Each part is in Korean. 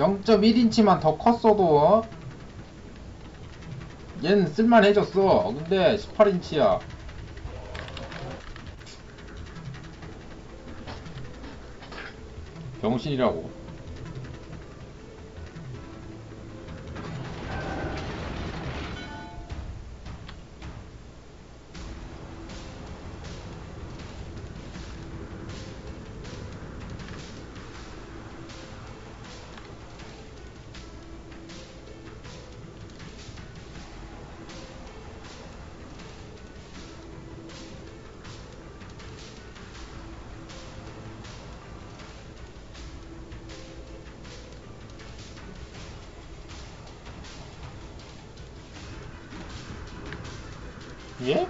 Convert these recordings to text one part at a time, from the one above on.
0.1인치만 더 컸어도 어? 얜 쓸만해졌어. 근데 18인치야. 병신이라고 예?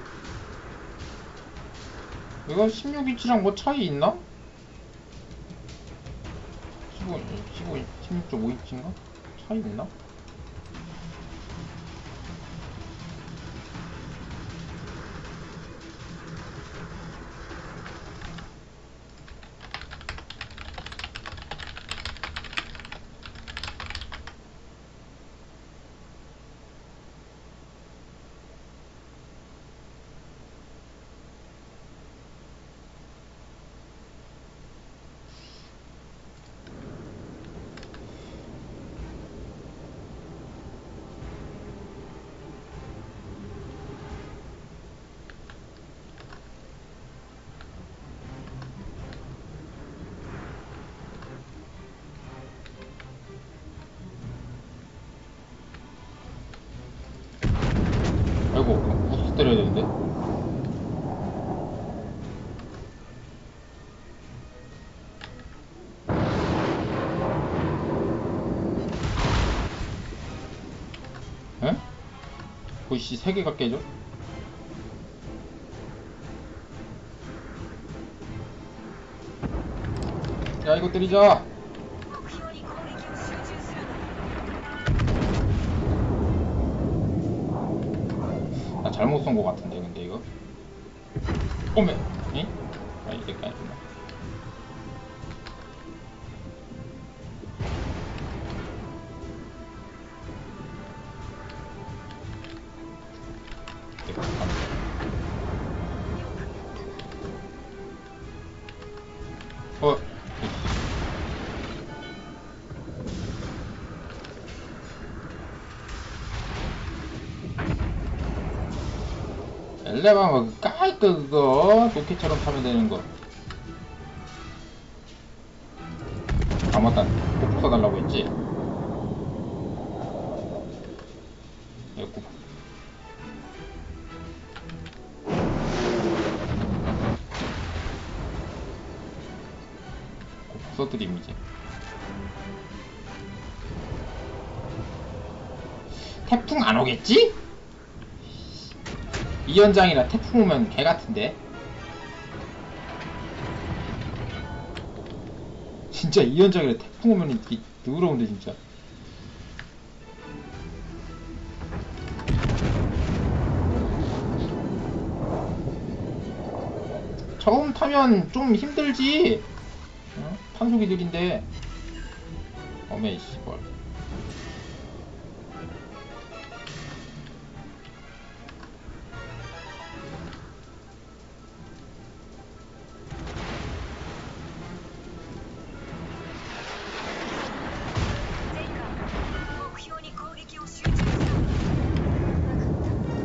이거 16인치랑 뭐 차이 있나? 15, 15, 16.5인치인가? 차이 있나? 아이고, 무스 때려야 되는데? 에? 보이씨 세 개가 깨져? 야, 이거 때리자! 잘못 쏜 거 같은데, 근데 이거? 오메! 응? 아, 이렇게 아니구나. 이렇게 엘레방 뭐 까이까 그거 로켓처럼 타면 되는 거. 아 맞다. 복부 써달라고 했지. 복부 써드림 이제. 태풍 안 오겠지? 이 현장이라 태풍 오면 개 같은데. 진짜 이 현장이라 태풍 오면 이게 더러운데 진짜. 처음 타면 좀 힘들지. 어? 탄속이들인데. 어메 씨발.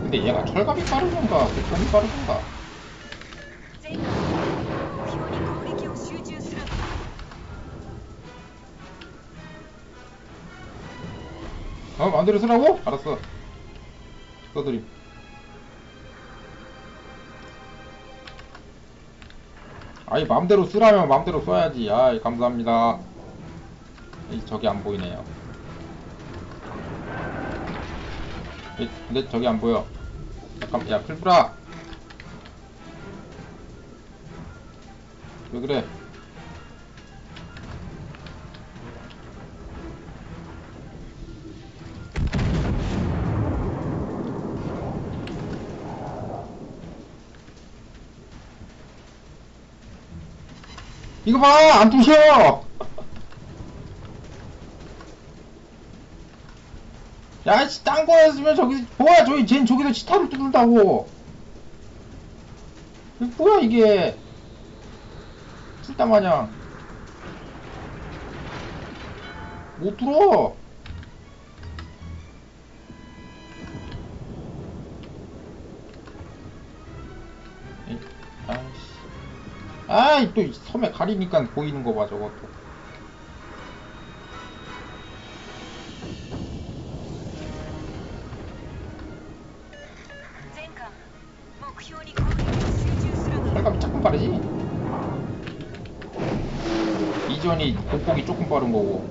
근데 얘가 철갑이 빠른 건가? 대통이 빠른 건가? 아 어, 마음대로 쓰라고? 알았어 써드림 아이, 마음대로 쓰라면 마음대로 써야지 아이 감사합니다 이 저기 안 보이네요 이, 근데 저기 안 보여. 잠깐 야 풀브라. 왜 그래? 이거 봐! 안 부셔! 야, 씨, 딴 거였으면 저기, 뭐야, 저기, 쟨 저기서 치타를 뚫는다고. 뭐야, 이게. 뚫다 마냥. 못. 이, 아이씨. 아이, 또, 이 섬에 가리니까 보이는 거 봐, 저것도. 이전이 극복이 조금 빠른 거고.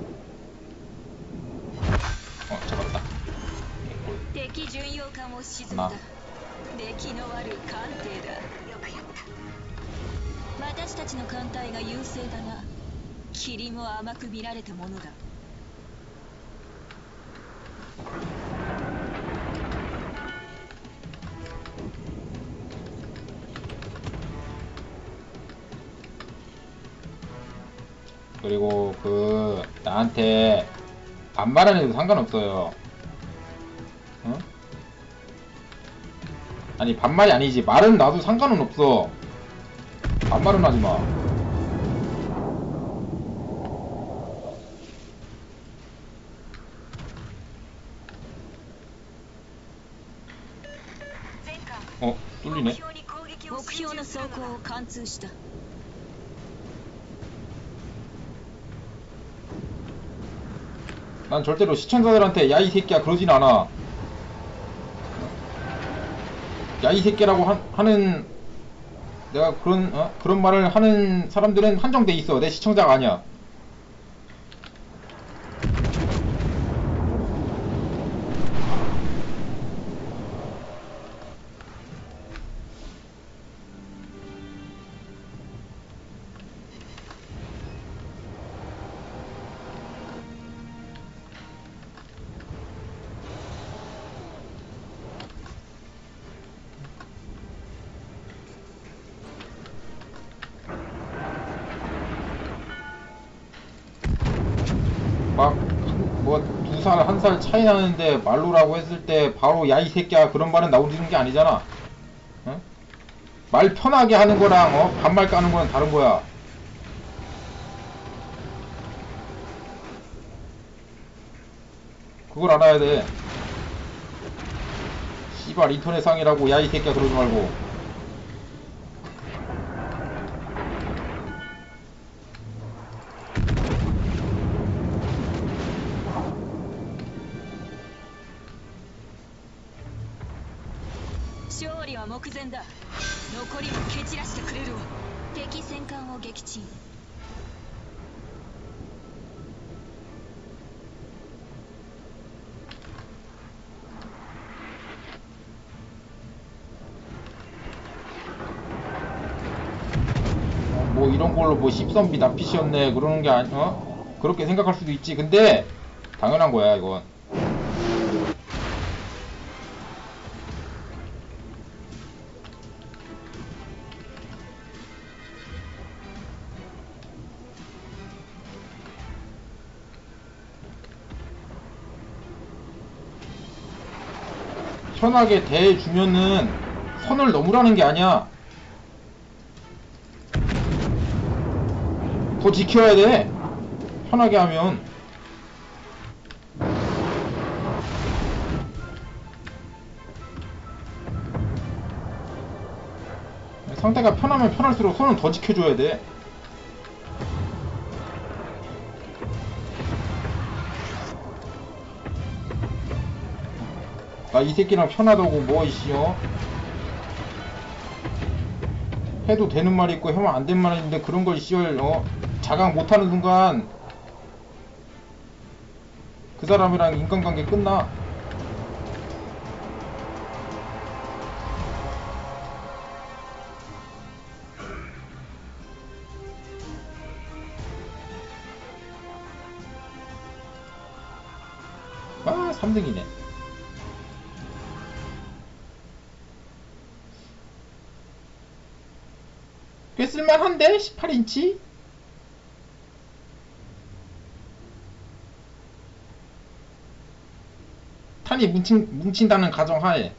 어, 잡았다. 敵巡洋艦を沈めなた出来の悪い艦艇だよくやった私たちの艦隊が優勢だが霧も甘く見られたものだ 그리고 그 나한테 반말하는 해도 상관없어요. 응? 아니 반말이 아니지 말은 나도 상관은 없어. 반말은 하지 마. 어 뚫리네. 목표의 성공을 관측했다. 난 절대로 시청자들한테 야 이 새끼야 그러진 않아. 야 이 새끼라고 하, 하는 내가 그런 어? 그런 말을 하는 사람들은 한정돼 있어. 내 시청자가 아니야. 살 차이 나는데 말로라고 했을 때 바로 야 이 새끼야 그런 말은 나오는 게 아니잖아. 어? 말 편하게 하는 거랑 어? 반말 까는 거는 다른 거야. 그걸 알아야 돼. 씨발 인터넷 상이라고 야 이 새끼야 그러지 말고.「 は目前だ残りを蹴散らしてくれるわ」敵戦艦を撃沈어, 뭐 이런 걸로 뭐 십선비 납피시였네 그러는 게 아니 어 그렇게 생각할 수도 있지 근데 당연한 거야 이건 편하게 대해주면은 선을 넘으라는 게 아니야 더 지켜야 돼. 편하게 하면. 상대가 편하면 편할수록 손은 더 지켜줘야 돼. 나 이 새끼랑 편하다고 뭐 이씨요? 해도 되는 말이 있고 하면 안 되는 말이 있는데 그런 걸 씨발 어? 자각 못하는 순간 그 사람이랑 인간관계 끝나? 아 3등이네 꽤 쓸만한데? 18인치? 탄이 뭉친, 뭉친다는 가정하에